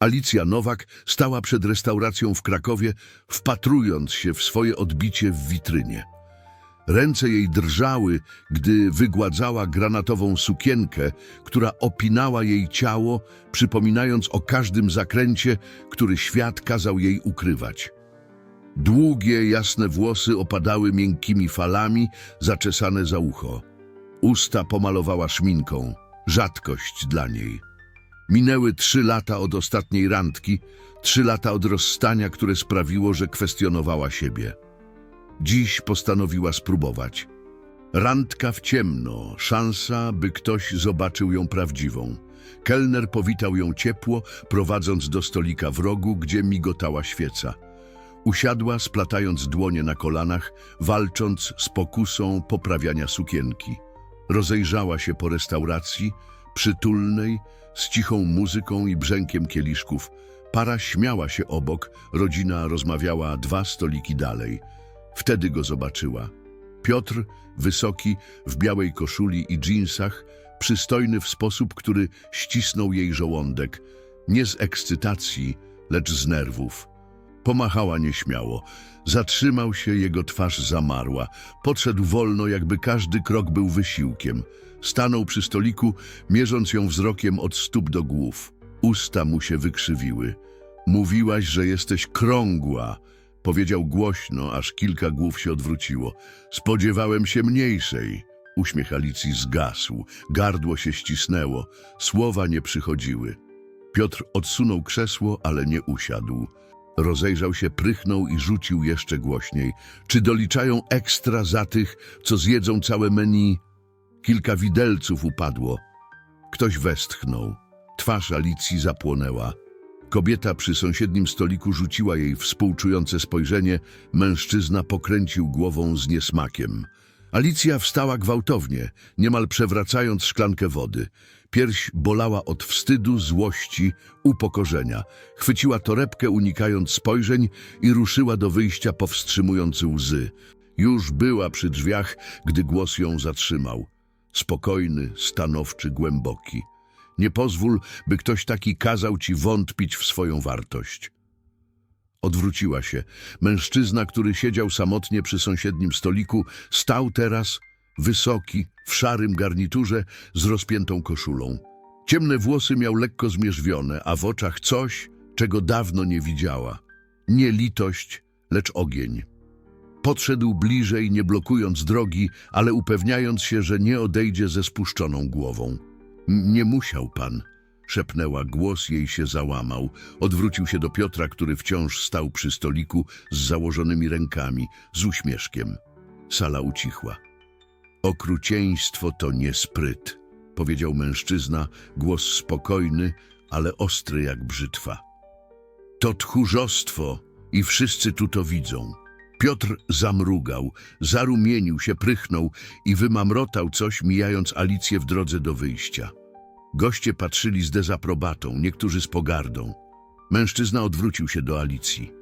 Alicja Nowak stała przed restauracją w Krakowie, wpatrując się w swoje odbicie w witrynie. Ręce jej drżały, gdy wygładzała granatową sukienkę, która opinała jej ciało, przypominając o każdym zakręcie, który świat kazał jej ukrywać. Długie, jasne włosy opadały miękkimi falami, zaczesane za ucho. Usta pomalowała szminką, rzadkość dla niej. Minęły trzy lata od ostatniej randki, trzy lata od rozstania, które sprawiło, że kwestionowała siebie. Dziś postanowiła spróbować. Randka w ciemno, szansa, by ktoś zobaczył ją prawdziwą. Kelner powitał ją ciepło, prowadząc do stolika w rogu, gdzie migotała świeca. Usiadła, splatając dłonie na kolanach, walcząc z pokusą poprawiania sukienki. Rozejrzała się po restauracji, przytulnej, z cichą muzyką i brzękiem kieliszków. Para śmiała się obok, rodzina rozmawiała dwa stoliki dalej. Wtedy go zobaczyła. Piotr, wysoki, w białej koszuli i dżinsach, przystojny w sposób, który ścisnął jej żołądek. Nie z ekscytacji, lecz z nerwów. Pomachała nieśmiało. Zatrzymał się, jego twarz zamarła. Podszedł wolno, jakby każdy krok był wysiłkiem. Stanął przy stoliku, mierząc ją wzrokiem od stóp do głów. Usta mu się wykrzywiły. Mówiłaś, że jesteś krągła. Powiedział głośno, aż kilka głów się odwróciło. Spodziewałem się mniejszej. Uśmiech Alicji zgasł. Gardło się ścisnęło. Słowa nie przychodziły. Piotr odsunął krzesło, ale nie usiadł. Rozejrzał się, prychnął i rzucił jeszcze głośniej. Czy doliczają ekstra za tych, co zjedzą całe menu? Kilka widelców upadło. Ktoś westchnął. Twarz Alicji zapłonęła. Kobieta przy sąsiednim stoliku rzuciła jej współczujące spojrzenie. Mężczyzna pokręcił głową z niesmakiem. Alicja wstała gwałtownie, niemal przewracając szklankę wody. Pierś bolała od wstydu, złości, upokorzenia. Chwyciła torebkę, unikając spojrzeń i ruszyła do wyjścia, powstrzymując łzy. Już była przy drzwiach, gdy głos ją zatrzymał. Spokojny, stanowczy, głęboki. Nie pozwól, by ktoś taki kazał ci wątpić w swoją wartość. Odwróciła się. Mężczyzna, który siedział samotnie przy sąsiednim stoliku, stał teraz, wysoki, w szarym garniturze z rozpiętą koszulą. Ciemne włosy miał lekko zmierzwione, a w oczach coś, czego dawno nie widziała. Nie litość, lecz ogień. Podszedł bliżej, nie blokując drogi, ale upewniając się, że nie odejdzie ze spuszczoną głową. Nie musiał pan, szepnęła, głos jej się załamał. Odwrócił się do Piotra, który wciąż stał przy stoliku z założonymi rękami, z uśmieszkiem. Sala ucichła. Okrucieństwo to nie spryt, powiedział mężczyzna, głos spokojny, ale ostry jak brzytwa. To tchórzostwo i wszyscy tu to widzą. Piotr zamrugał, zarumienił się, prychnął i wymamrotał coś, mijając Alicję w drodze do wyjścia. Goście patrzyli z dezaprobatą, niektórzy z pogardą. Mężczyzna odwrócił się do Alicji.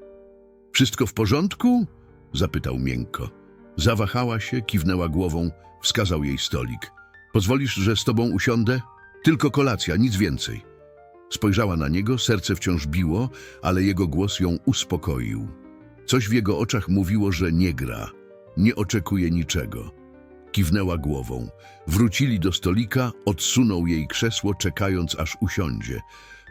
Wszystko w porządku? zapytał miękko. Zawahała się, kiwnęła głową, wskazał jej stolik. Pozwolisz, że z tobą usiądę? Tylko kolacja, nic więcej. Spojrzała na niego, serce wciąż biło, ale jego głos ją uspokoił. Coś w jego oczach mówiło, że nie gra, nie oczekuje niczego. Kiwnęła głową. Wrócili do stolika, odsunął jej krzesło, czekając aż usiądzie.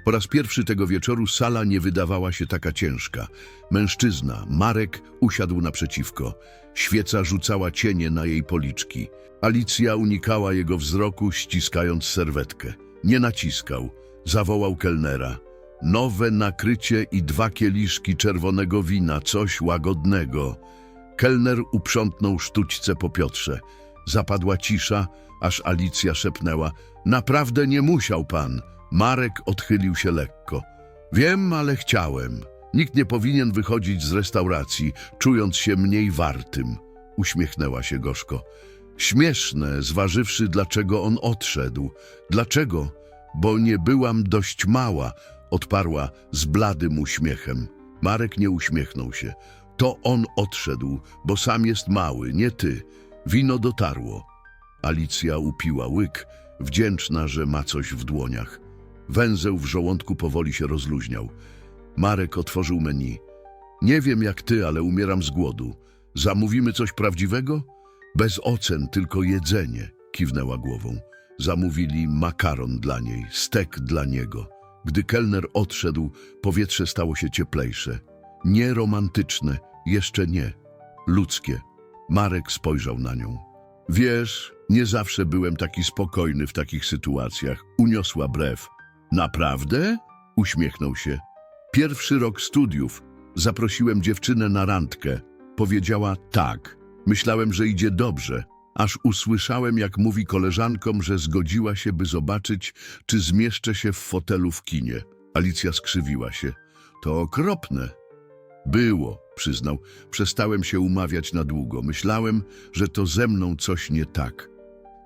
Po raz pierwszy tego wieczoru sala nie wydawała się taka ciężka. Mężczyzna, Marek, usiadł naprzeciwko. Świeca rzucała cienie na jej policzki. Alicja unikała jego wzroku, ściskając serwetkę. Nie naciskał. Zawołał kelnera. Nowe nakrycie i dwa kieliszki czerwonego wina, coś łagodnego. Kelner uprzątnął sztućce po Piotrze. Zapadła cisza, aż Alicja szepnęła. Naprawdę nie musiał pan. Marek odchylił się lekko. Wiem, ale chciałem. Nikt nie powinien wychodzić z restauracji, czując się mniej wartym. Uśmiechnęła się gorzko. Śmieszne, zważywszy, dlaczego on odszedł. Dlaczego? Bo nie byłam dość mała, odparła z bladym uśmiechem. Marek nie uśmiechnął się. To on odszedł, bo sam jest mały, nie ty. Wino dotarło. Alicja upiła łyk, wdzięczna, że ma coś w dłoniach. Węzeł w żołądku powoli się rozluźniał. Marek otworzył menu. Nie wiem jak ty, ale umieram z głodu. Zamówimy coś prawdziwego? Bez ocen, tylko jedzenie, kiwnęła głową. Zamówili makaron dla niej, stek dla niego. Gdy kelner odszedł, powietrze stało się cieplejsze. Nie romantyczne, jeszcze nie. Ludzkie. Marek spojrzał na nią. Wiesz, nie zawsze byłem taki spokojny w takich sytuacjach. Uniosła brew. Naprawdę? Uśmiechnął się. Pierwszy rok studiów. Zaprosiłem dziewczynę na randkę. Powiedziała tak. Myślałem, że idzie dobrze, aż usłyszałem, jak mówi koleżankom, że zgodziła się, by zobaczyć, czy zmieszczę się w fotelu w kinie. Alicja skrzywiła się. To okropne. Było, przyznał. Przestałem się umawiać na długo. Myślałem, że to ze mną coś nie tak.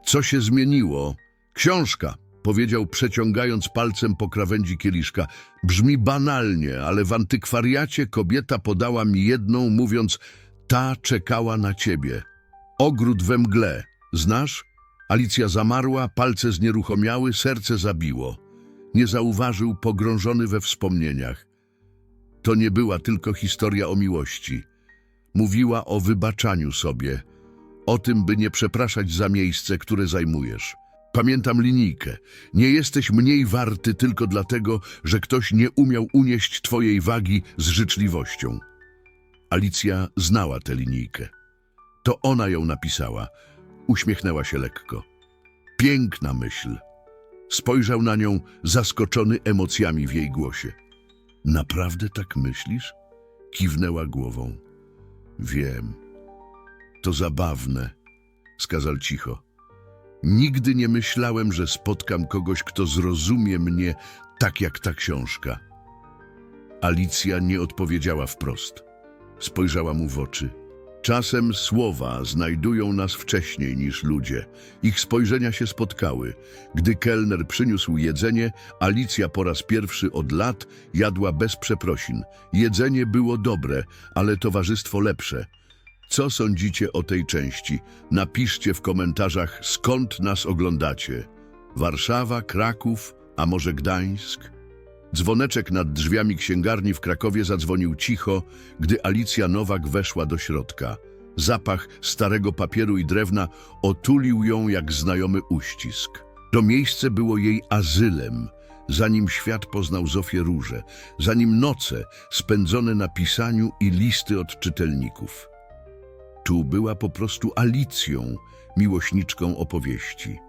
Co się zmieniło? Książka, powiedział przeciągając palcem po krawędzi kieliszka. Brzmi banalnie, ale w antykwariacie kobieta podała mi jedną, mówiąc ta czekała na ciebie. Ogród we mgle. Znasz? Alicja zamarła, palce znieruchomiały, serce zabiło. Nie zauważył, pogrążony we wspomnieniach. To nie była tylko historia o miłości. Mówiła o wybaczaniu sobie, o tym, by nie przepraszać za miejsce, które zajmujesz. Pamiętam linijkę. Nie jesteś mniej warty tylko dlatego, że ktoś nie umiał unieść twojej wagi z życzliwością. Alicja znała tę linijkę. To ona ją napisała. Uśmiechnęła się lekko. Piękna myśl. Spojrzał na nią, zaskoczony emocjami w jej głosie. Naprawdę tak myślisz? Kiwnęła głową. Wiem. To zabawne, skazał cicho. Nigdy nie myślałem, że spotkam kogoś, kto zrozumie mnie tak jak ta książka. Alicja nie odpowiedziała wprost. Spojrzała mu w oczy. Czasem słowa znajdują nas wcześniej niż ludzie. Ich spojrzenia się spotkały. Gdy kelner przyniósł jedzenie, Alicja po raz pierwszy od lat jadła bez przeprosin. Jedzenie było dobre, ale towarzystwo lepsze. Co sądzicie o tej części? Napiszcie w komentarzach, skąd nas oglądacie. Warszawa, Kraków, a może Gdańsk? Dzwoneczek nad drzwiami księgarni w Krakowie zadzwonił cicho, gdy Alicja Nowak weszła do środka. Zapach starego papieru i drewna otulił ją jak znajomy uścisk. To miejsce było jej azylem, zanim świat poznał Zofię Różę, zanim noce spędzone na pisaniu i listy od czytelników. Tu była po prostu Alicją, miłośniczką opowieści.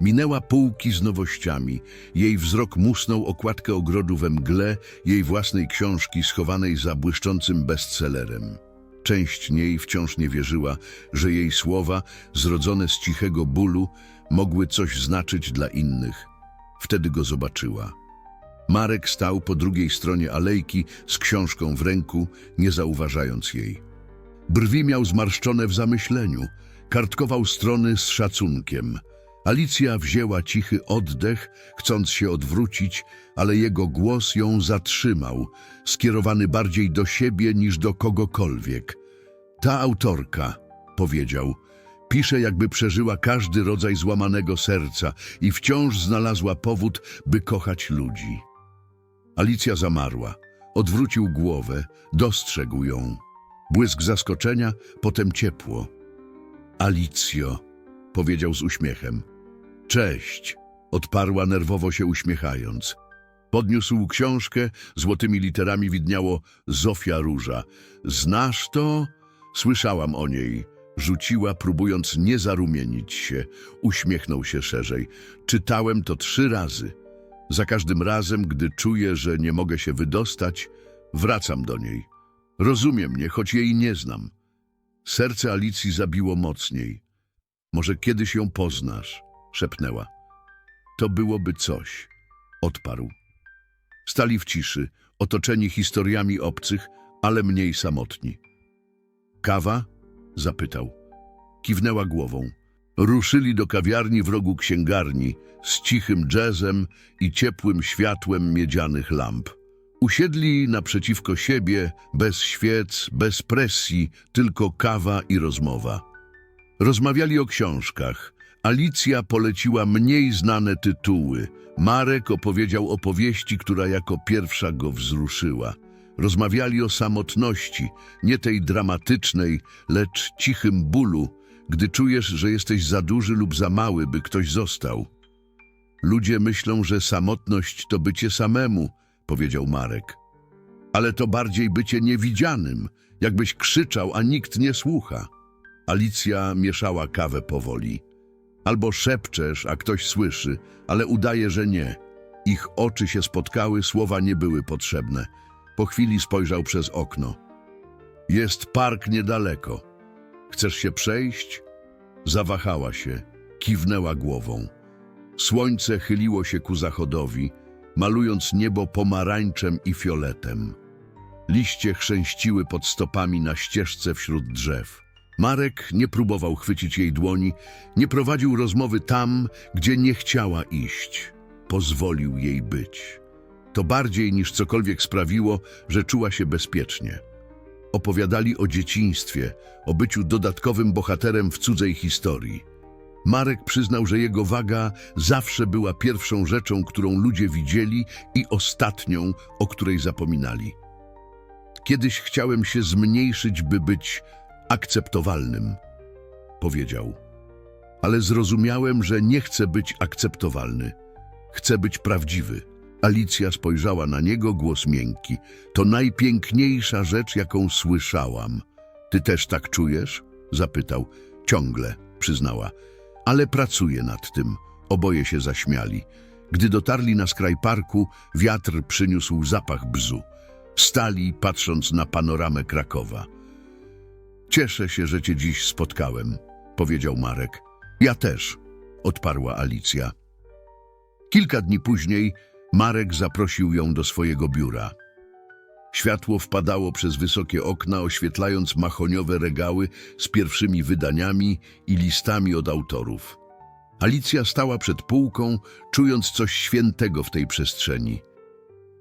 Minęła półki z nowościami. Jej wzrok musnął okładkę ogrodu we mgle, jej własnej książki schowanej za błyszczącym bestsellerem. Część niej wciąż nie wierzyła, że jej słowa, zrodzone z cichego bólu, mogły coś znaczyć dla innych. Wtedy go zobaczyła. Marek stał po drugiej stronie alejki z książką w ręku, nie zauważając jej. Brwi miał zmarszczone w zamyśleniu, kartkował strony z szacunkiem. Alicja wzięła cichy oddech, chcąc się odwrócić, ale jego głos ją zatrzymał, skierowany bardziej do siebie niż do kogokolwiek. Ta autorka, powiedział, pisze jakby przeżyła każdy rodzaj złamanego serca i wciąż znalazła powód, by kochać ludzi. Alicja zamarła. Odwrócił głowę, dostrzegł ją. Błysk zaskoczenia, potem ciepło. Alicjo, powiedział z uśmiechem. Cześć, odparła nerwowo się uśmiechając. Podniósł książkę, złotymi literami widniało Zofia Róża. Znasz to? Słyszałam o niej. Rzuciła, próbując nie zarumienić się. Uśmiechnął się szerzej. Czytałem to trzy razy. Za każdym razem, gdy czuję, że nie mogę się wydostać, wracam do niej. Rozumie mnie, choć jej nie znam. Serce Alicji zabiło mocniej. Może kiedyś ją poznasz, szepnęła. To byłoby coś, odparł. Stali w ciszy, otoczeni historiami obcych, ale mniej samotni. Kawa? zapytał. Kiwnęła głową. Ruszyli do kawiarni w rogu księgarni z cichym jazzem i ciepłym światłem miedzianych lamp. Usiedli naprzeciwko siebie, bez świec, bez presji, tylko kawa i rozmowa. Rozmawiali o książkach. Alicja poleciła mniej znane tytuły. Marek opowiedział opowieści, która jako pierwsza go wzruszyła. Rozmawiali o samotności, nie tej dramatycznej, lecz cichym bólu, gdy czujesz, że jesteś za duży lub za mały, by ktoś został. Ludzie myślą, że samotność to bycie samemu, powiedział Marek. Ale to bardziej bycie niewidzianym, jakbyś krzyczał, a nikt nie słucha. Alicja mieszała kawę powoli. Albo szepczesz, a ktoś słyszy, ale udaje, że nie. Ich oczy się spotkały, słowa nie były potrzebne. Po chwili spojrzał przez okno. Jest park niedaleko. Chcesz się przejść? Zawahała się, kiwnęła głową. Słońce chyliło się ku zachodowi, malując niebo pomarańczem i fioletem. Liście chrzęściły pod stopami na ścieżce wśród drzew. Marek nie próbował chwycić jej dłoni, nie prowadził rozmowy tam, gdzie nie chciała iść. Pozwolił jej być. To bardziej niż cokolwiek sprawiło, że czuła się bezpiecznie. Opowiadali o dzieciństwie, o byciu dodatkowym bohaterem w cudzej historii. Marek przyznał, że jego waga zawsze była pierwszą rzeczą, którą ludzie widzieli i ostatnią, o której zapominali. Kiedyś chciałem się zmniejszyć, by być akceptowalnym, powiedział. Ale zrozumiałem, że nie chcę być akceptowalny. Chcę być prawdziwy. Alicja spojrzała na niego, głos miękki. To najpiękniejsza rzecz, jaką słyszałam. Ty też tak czujesz? Zapytał. Ciągle, przyznała. Ale pracuję nad tym. Oboje się zaśmiali. Gdy dotarli na skraj parku, wiatr przyniósł zapach bzu. Stali, patrząc na panoramę Krakowa. Cieszę się, że cię dziś spotkałem, powiedział Marek. Ja też, odparła Alicja. Kilka dni później Marek zaprosił ją do swojego biura. Światło wpadało przez wysokie okna, oświetlając mahoniowe regały z pierwszymi wydaniami i listami od autorów. Alicja stała przed półką, czując coś świętego w tej przestrzeni.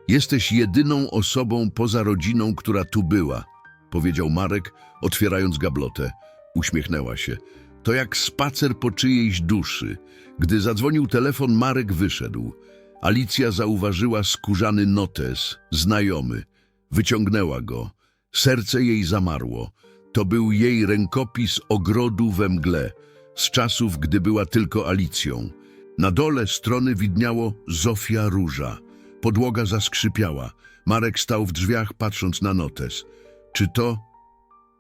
Jesteś jedyną osobą poza rodziną, która tu była, powiedział Marek, otwierając gablotę. Uśmiechnęła się. To jak spacer po czyjejś duszy. Gdy zadzwonił telefon, Marek wyszedł. Alicja zauważyła skórzany notes, znajomy. Wyciągnęła go. Serce jej zamarło. To był jej rękopis ogrodu we mgle, z czasów, gdy była tylko Alicją. Na dole strony widniało Zofia Róża. Podłoga zaskrzypiała. Marek stał w drzwiach, patrząc na notes. Czy to...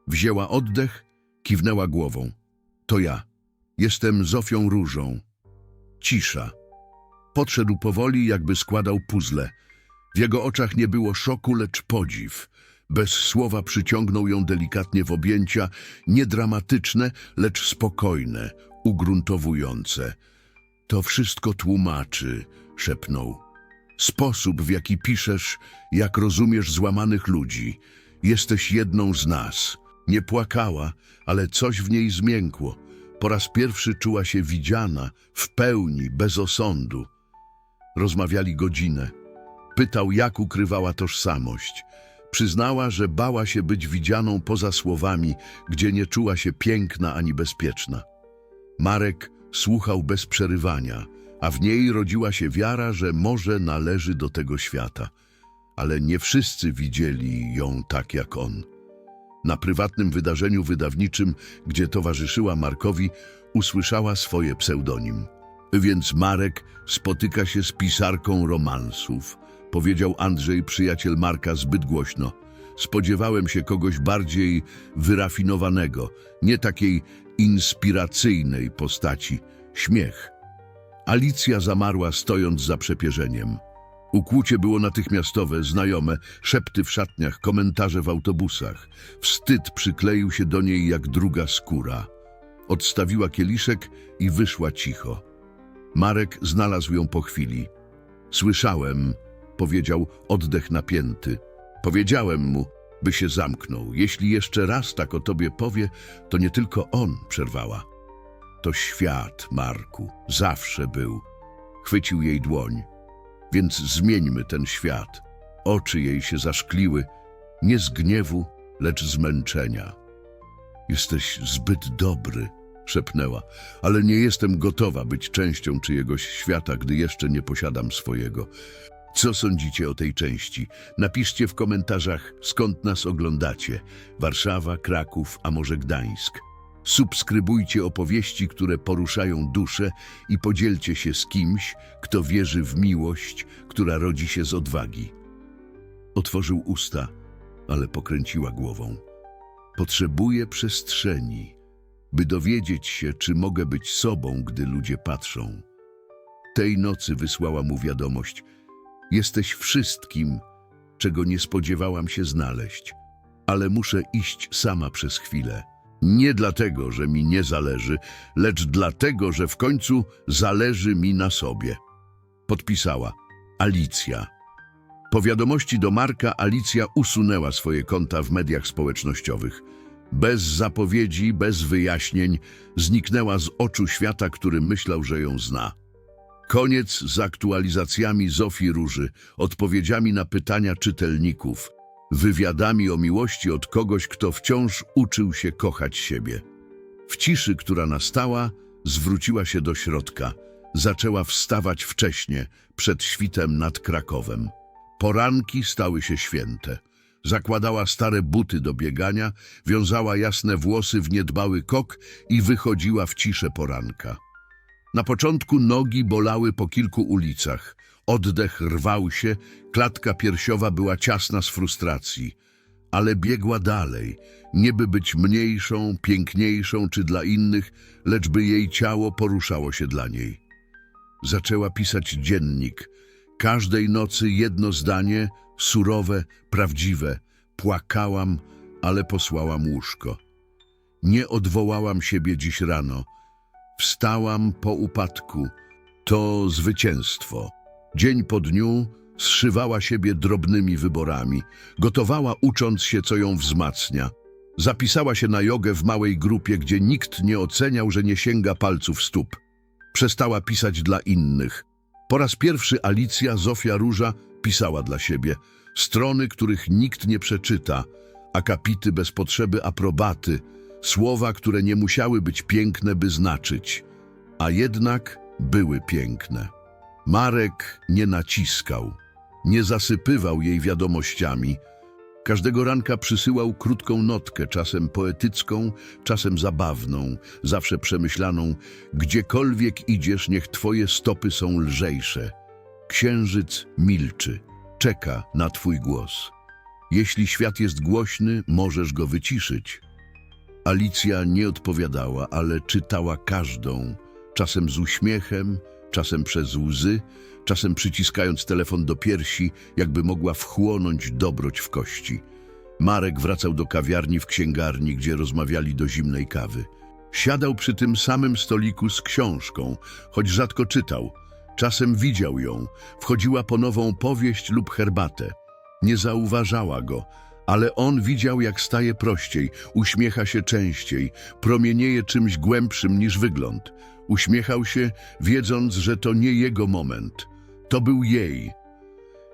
Wzięła oddech, kiwnęła głową. To ja. Jestem Zofią Różą. Cisza. Podszedł powoli, jakby składał puzzle. W jego oczach nie było szoku, lecz podziw. Bez słowa przyciągnął ją delikatnie w objęcia, nie dramatyczne, lecz spokojne, ugruntowujące. To wszystko tłumaczy, szepnął. Sposób, w jaki piszesz, jak rozumiesz złamanych ludzi. Jesteś jedną z nas. Nie płakała, ale coś w niej zmiękło. Po raz pierwszy czuła się widziana, w pełni, bez osądu. Rozmawiali godzinę. Pytał, jak ukrywała tożsamość. Przyznała, że bała się być widzianą poza słowami, gdzie nie czuła się piękna ani bezpieczna. Marek słuchał bez przerywania, a w niej rodziła się wiara, że może należy do tego świata. Ale nie wszyscy widzieli ją tak jak on. Na prywatnym wydarzeniu wydawniczym, gdzie towarzyszyła Markowi, usłyszała swoje pseudonim. Więc Marek spotyka się z pisarką romansów, powiedział Andrzej, przyjaciel Marka, zbyt głośno. Spodziewałem się kogoś bardziej wyrafinowanego, nie takiej inspiracyjnej postaci. Śmiech. Alicja zamarła, stojąc za przepierzeniem. Ukłucie było natychmiastowe, znajome, szepty w szatniach, komentarze w autobusach. Wstyd przykleił się do niej jak druga skóra. Odstawiła kieliszek i wyszła cicho. Marek znalazł ją po chwili. Słyszałem, powiedział, oddech napięty. Powiedziałem mu, by się zamknął. Jeśli jeszcze raz tak o tobie powie, to nie tylko on, przerwała. To świat, Marku, zawsze był. Chwycił jej dłoń. Więc zmieńmy ten świat. Oczy jej się zaszkliły, nie z gniewu, lecz zmęczenia. Jesteś zbyt dobry, szepnęła, ale nie jestem gotowa być częścią czyjegoś świata, gdy jeszcze nie posiadam swojego. Co sądzicie o tej części? Napiszcie w komentarzach, skąd nas oglądacie. Warszawa, Kraków, a może Gdańsk. Subskrybujcie opowieści, które poruszają duszę i podzielcie się z kimś, kto wierzy w miłość, która rodzi się z odwagi. Otworzył usta, ale pokręciła głową. Potrzebuję przestrzeni, by dowiedzieć się, czy mogę być sobą, gdy ludzie patrzą. Tej nocy wysłała mu wiadomość: Jesteś wszystkim, czego nie spodziewałam się znaleźć, ale muszę iść sama przez chwilę. Nie dlatego, że mi nie zależy, lecz dlatego, że w końcu zależy mi na sobie. Podpisała Alicja. Po wiadomości do Marka Alicja usunęła swoje konta w mediach społecznościowych. Bez zapowiedzi, bez wyjaśnień, zniknęła z oczu świata, który myślał, że ją zna. Koniec z aktualizacjami Zofii Róży, odpowiedziami na pytania czytelników, wywiadami o miłości od kogoś, kto wciąż uczył się kochać siebie. W ciszy, która nastała, zwróciła się do środka. Zaczęła wstawać wcześnie, przed świtem nad Krakowem. Poranki stały się święte. Zakładała stare buty do biegania, wiązała jasne włosy w niedbały kok i wychodziła w ciszę poranka. Na początku nogi bolały po kilku ulicach. Oddech rwał się, klatka piersiowa była ciasna z frustracji. Ale biegła dalej, nie by być mniejszą, piękniejszą czy dla innych, lecz by jej ciało poruszało się dla niej. Zaczęła pisać dziennik. Każdej nocy jedno zdanie, surowe, prawdziwe. Płakałam, ale posłałam łóżko. Nie odwołałam siebie dziś rano. Wstałam po upadku. To zwycięstwo. Dzień po dniu zszywała siebie drobnymi wyborami. Gotowała ucząc się, co ją wzmacnia. Zapisała się na jogę w małej grupie, gdzie nikt nie oceniał, że nie sięga palców stóp. Przestała pisać dla innych. Po raz pierwszy Alicja Zofia Róża pisała dla siebie. Strony, których nikt nie przeczyta, akapity bez potrzeby aprobaty, słowa, które nie musiały być piękne, by znaczyć, a jednak były piękne. Marek nie naciskał, nie zasypywał jej wiadomościami. Każdego ranka przysyłał krótką notkę, czasem poetycką, czasem zabawną, zawsze przemyślaną. Gdziekolwiek idziesz, niech twoje stopy są lżejsze. Księżyc milczy, czeka na twój głos. Jeśli świat jest głośny, możesz go wyciszyć. Alicja nie odpowiadała, ale czytała każdą, czasem z uśmiechem, czasem przez łzy, czasem przyciskając telefon do piersi, jakby mogła wchłonąć dobroć w kości. Marek wracał do kawiarni w księgarni, gdzie rozmawiali do zimnej kawy. Siadał przy tym samym stoliku z książką, choć rzadko czytał. Czasem widział ją, wchodziła po nową powieść lub herbatę. Nie zauważała go, ale on widział, jak staje prościej, uśmiecha się częściej, promienieje czymś głębszym niż wygląd. Uśmiechał się, wiedząc, że to nie jego moment. To był jej.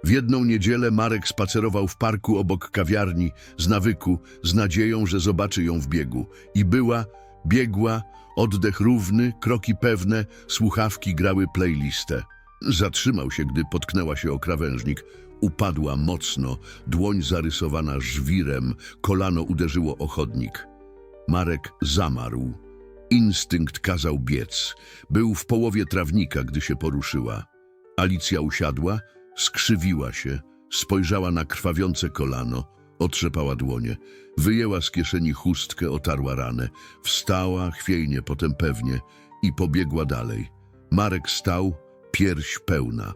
W jedną niedzielę Marek spacerował w parku obok kawiarni, z nawyku, z nadzieją, że zobaczy ją w biegu. I była, biegła, oddech równy, kroki pewne, słuchawki grały playlistę. Zatrzymał się, gdy potknęła się o krawężnik. Upadła mocno, dłoń zarysowana żwirem, kolano uderzyło o chodnik. Marek zamarł. Instynkt kazał biec. Był w połowie trawnika, gdy się poruszyła. Alicja usiadła, skrzywiła się, spojrzała na krwawiące kolano, otrzepała dłonie, wyjęła z kieszeni chustkę, otarła ranę, wstała chwiejnie, potem pewnie i pobiegła dalej. Marek stał, pierś pełna.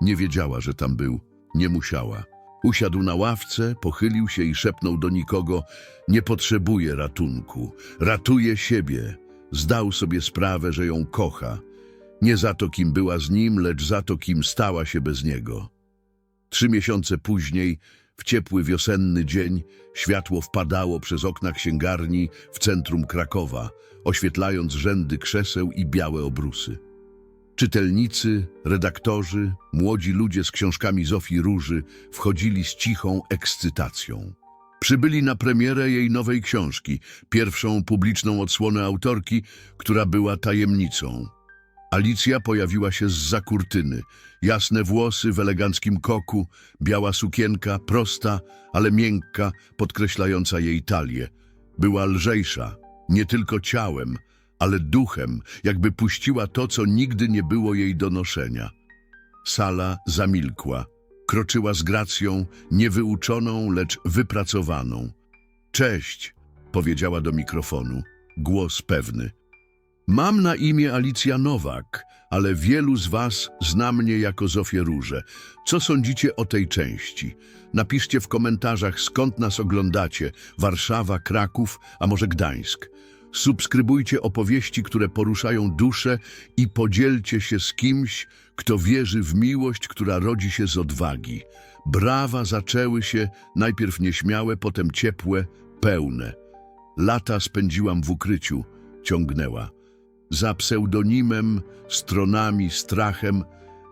Nie wiedziała, że tam był, nie musiała. Usiadł na ławce, pochylił się i szepnął do nikogo: Nie potrzebuję ratunku, ratuje siebie. Zdał sobie sprawę, że ją kocha. Nie za to, kim była z nim, lecz za to, kim stała się bez niego. Trzy miesiące później, w ciepły wiosenny dzień, światło wpadało przez okna księgarni w centrum Krakowa, oświetlając rzędy krzeseł i białe obrusy. Czytelnicy, redaktorzy, młodzi ludzie z książkami Zofii Róży wchodzili z cichą ekscytacją. Przybyli na premierę jej nowej książki, pierwszą publiczną odsłonę autorki, która była tajemnicą. Alicja pojawiła się z kurtyny. Jasne włosy w eleganckim koku, biała sukienka, prosta, ale miękka, podkreślająca jej talię. Była lżejsza, nie tylko ciałem, ale duchem, jakby puściła to, co nigdy nie było jej do noszenia. Sala zamilkła. Kroczyła z gracją, niewyuczoną, lecz wypracowaną. Cześć, powiedziała do mikrofonu. Głos pewny. Mam na imię Alicja Nowak, ale wielu z was zna mnie jako Zofię Róże. Co sądzicie o tej części? Napiszcie w komentarzach, skąd nas oglądacie. Warszawa, Kraków, a może Gdańsk. Subskrybujcie opowieści, które poruszają duszę i podzielcie się z kimś, kto wierzy w miłość, która rodzi się z odwagi. Brawa zaczęły się, najpierw nieśmiałe, potem ciepłe, pełne. Lata spędziłam w ukryciu, ciągnęła. Za pseudonimem, stronami, strachem,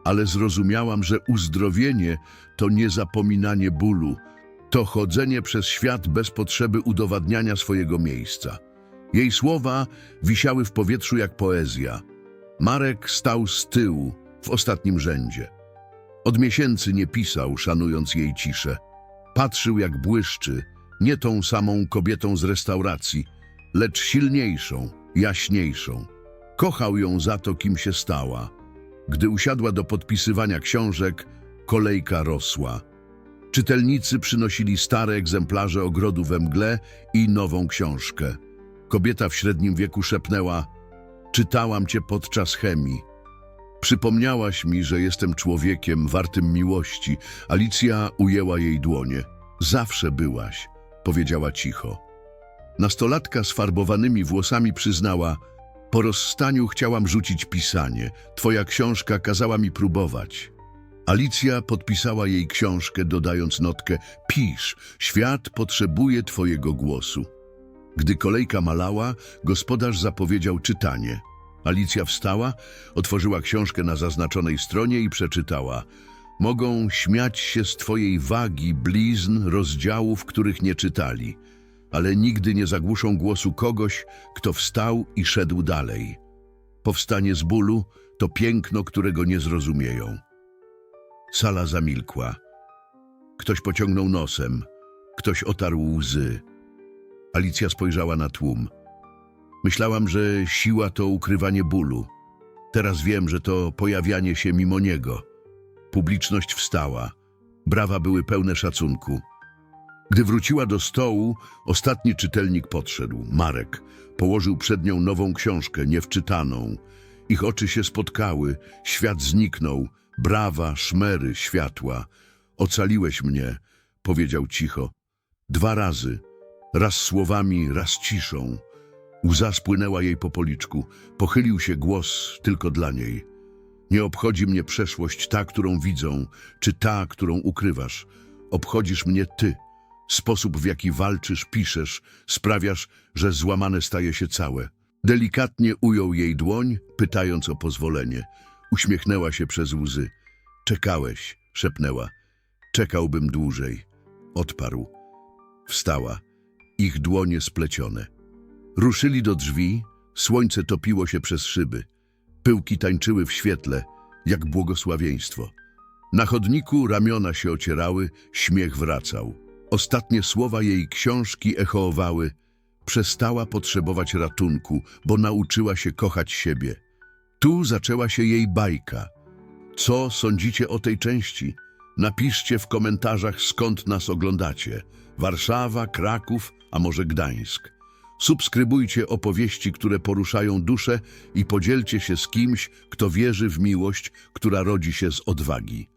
ale zrozumiałam, że uzdrowienie to nie zapominanie bólu, to chodzenie przez świat bez potrzeby udowadniania swojego miejsca. Jej słowa wisiały w powietrzu jak poezja. Marek stał z tyłu, w ostatnim rzędzie. Od miesięcy nie pisał, szanując jej ciszę. Patrzył jak błyszczy, nie tą samą kobietą z restauracji, lecz silniejszą, jaśniejszą. Kochał ją za to, kim się stała. Gdy usiadła do podpisywania książek, kolejka rosła. Czytelnicy przynosili stare egzemplarze ogrodu we mgle i nową książkę. Kobieta w średnim wieku szepnęła: Czytałam cię podczas chemii. Przypomniałaś mi, że jestem człowiekiem wartym miłości. Alicja ujęła jej dłonie. Zawsze byłaś, powiedziała cicho. Nastolatka z farbowanymi włosami przyznała: Po rozstaniu chciałam rzucić pisanie. Twoja książka kazała mi próbować. Alicja podpisała jej książkę, dodając notkę: Pisz, świat potrzebuje twojego głosu. Gdy kolejka malała, gospodarz zapowiedział czytanie. Alicja wstała, otworzyła książkę na zaznaczonej stronie i przeczytała. Mogą śmiać się z twojej wagi, blizn, rozdziałów, których nie czytali, ale nigdy nie zagłuszą głosu kogoś, kto wstał i szedł dalej. Powstanie z bólu to piękno, którego nie zrozumieją. Sala zamilkła. Ktoś pociągnął nosem, ktoś otarł łzy. Alicja spojrzała na tłum. Myślałam, że siła to ukrywanie bólu. Teraz wiem, że to pojawianie się mimo niego. Publiczność wstała. Brawa były pełne szacunku. Gdy wróciła do stołu, ostatni czytelnik podszedł. Marek położył przed nią nową książkę, niewczytaną. Ich oczy się spotkały, świat zniknął. Brawa, szmery, światła. Ocaliłeś mnie, powiedział cicho. Dwa razy. Raz słowami, raz ciszą. Łza spłynęła jej po policzku. Pochylił się głos tylko dla niej. Nie obchodzi mnie przeszłość ta, którą widzą, czy ta, którą ukrywasz. Obchodzisz mnie ty. Sposób, w jaki walczysz, piszesz, sprawiasz, że złamane staje się całe. Delikatnie ujął jej dłoń, pytając o pozwolenie. Uśmiechnęła się przez łzy. Czekałeś, szepnęła. Czekałbym dłużej. Odparł. Wstała. Ich dłonie splecione. Ruszyli do drzwi, słońce topiło się przez szyby. Pyłki tańczyły w świetle, jak błogosławieństwo. Na chodniku ramiona się ocierały, śmiech wracał. Ostatnie słowa jej książki echowały. Przestała potrzebować ratunku, bo nauczyła się kochać siebie. Tu zaczęła się jej bajka. Co sądzicie o tej części? Napiszcie w komentarzach, skąd nas oglądacie. Warszawa, Kraków, a może Gdańsk. Subskrybujcie opowieści, które poruszają duszę i podzielcie się z kimś, kto wierzy w miłość, która rodzi się z odwagi.